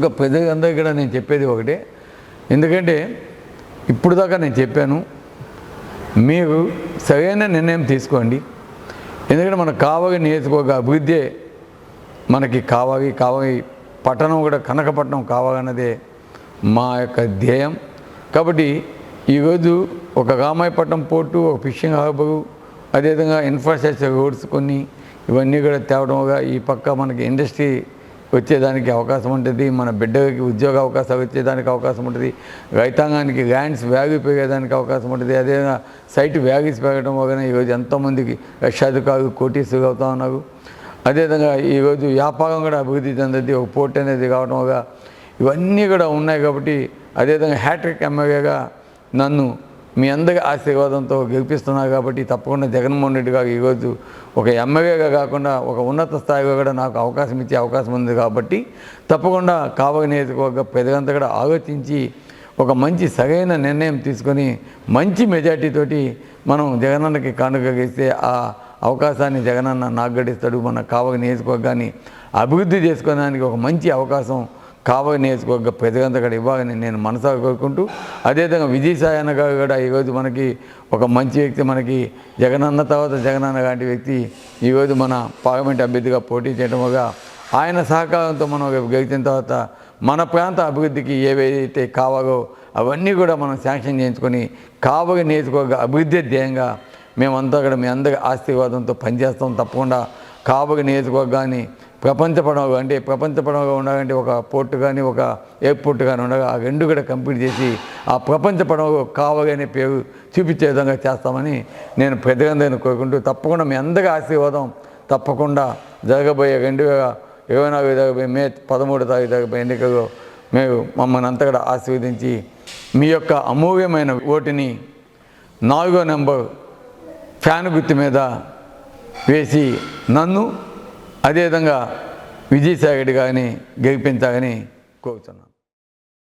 ఇంకా ప్రజలందరికీ కూడా నేను చెప్పేది ఒకటే. ఎందుకంటే ఇప్పుడు దాకా నేను చెప్పాను మీరు సరైన నిర్ణయం తీసుకోండి. ఎందుకంటే మన కావగి నియోజకవర్గ అభివృద్ధి మనకి కావాలి కావాలి పట్టణం కూడా కనకపట్నం కావాలన్నదే మా యొక్క ధ్యేయం. కాబట్టి ఈరోజు ఒక రామాయపట్నం పోర్టు ఒక ఫిషింగ్ హార్బరు అదేవిధంగా ఇన్ఫ్రాస్ట్రక్చర్ రోడ్స్ కొన్ని ఇవన్నీ కూడా తేవడంగా ఈ పక్క మనకి ఇండస్ట్రీ వచ్చేదానికి అవకాశం ఉంటుంది మన బిడ్డకి ఉద్యోగ అవకాశాలు వచ్చేదానికి అవకాశం ఉంటుంది రైతాంగానికి ల్యాండ్స్ వ్యాల్యూ పెరిగేదానికి అవకాశం ఉంటుంది అదేవిధంగా సైట్ వ్యాల్యూస్ పెరగడం వలన ఈరోజు ఎంతోమందికి లక్షాధికారులు కోటీసులు అవుతా ఉన్నారు. అదేవిధంగా ఈరోజు వ్యాపారం కూడా అభివృద్ధి చెందది ఒక పోర్ట్ అనేది కావడం వల్ల ఇవన్నీ కూడా ఉన్నాయి కాబట్టి అదేవిధంగా హ్యాట్రిక్ ఎమ్మెల్యేగా నన్ను మీ అందరి ఆశీర్వాదంతో గెలిపిస్తున్నారు కాబట్టి తప్పకుండా జగన్మోహన్ రెడ్డి గారు ఈరోజు ఒక ఎమ్మెల్యేగా కాకుండా ఒక ఉన్నత స్థాయిలో కూడా నాకు అవకాశం ఇచ్చే అవకాశం ఉంది కాబట్టి తప్పకుండా కావలి నియోజకవర్గ పెద్దగంతా కూడా ఆలోచించి ఒక మంచి సరైన నిర్ణయం తీసుకొని మంచి మెజార్టీతోటి మనం జగనన్నకి కానుకగిస్తే ఆ అవకాశాన్ని జగనన్న నాకు గడిస్తాడు మన కావక నియోజకవర్గాన్ని అభివృద్ధి చేసుకోవడానికి ఒక మంచి అవకాశం కావలి నియోజకవర్గ పెద్దగంత కూడా ఇవ్వాలని నేను మనసాగా కోరుకుంటూ అదేవిధంగా విజయసాయి అన్న గారు కూడా ఈరోజు మనకి ఒక మంచి వ్యక్తి మనకి జగనన్న తర్వాత జగనన్న లాంటి వ్యక్తి ఈరోజు మన పార్లమెంట్ అభ్యర్థిగా పోటీ చేయడం వల్ల ఆయన సహకారంతో మనం గెలిచిన తర్వాత మన ప్రాంత అభివృద్ధికి ఏవైతే కావాలో అవన్నీ కూడా మనం శాంక్షన్ చేయించుకొని కావగ నియోజకవర్గ అభివృద్ధి ధ్యేయంగా మేమంతా కూడా మీ అందరి ఆశీర్వాదంతో పనిచేస్తాం తప్పకుండా. కావలి నియోజకవర్గాన్ని ప్రపంచ పడవ అంటే ప్రపంచ పడవగా ఉండాలంటే ఒక పోర్టు కానీ ఒక ఎయిర్పోర్ట్ కానీ ఉండగా ఆ రెండు కూడా కంప్లీట్ చేసి ఆ ప్రపంచ పడవ కావగానే పేరు చూపించే విధంగా చేస్తామని నేను పెద్దగా కోరుకుంటూ తప్పకుండా మీ అందరికీ ఆశీర్వాదం తప్పకుండా జరగబోయే రెండు వేల ఇరవై నాలుగు జరగబోయే మే పదమూడు తారీఖు జరగబోయే ఎన్నికల్లో మేము మమ్మల్ని అంతా కూడా ఆశీర్వదించి మీ యొక్క అమూల్యమైన ఓటుని నాలుగో నెంబర్ ఫ్యాన్ గుర్తు మీద వేసి నన్ను అదేవిధంగా విజయసాయి రెడ్డి గారిని గెలిపించాలని కోరుతున్నాను.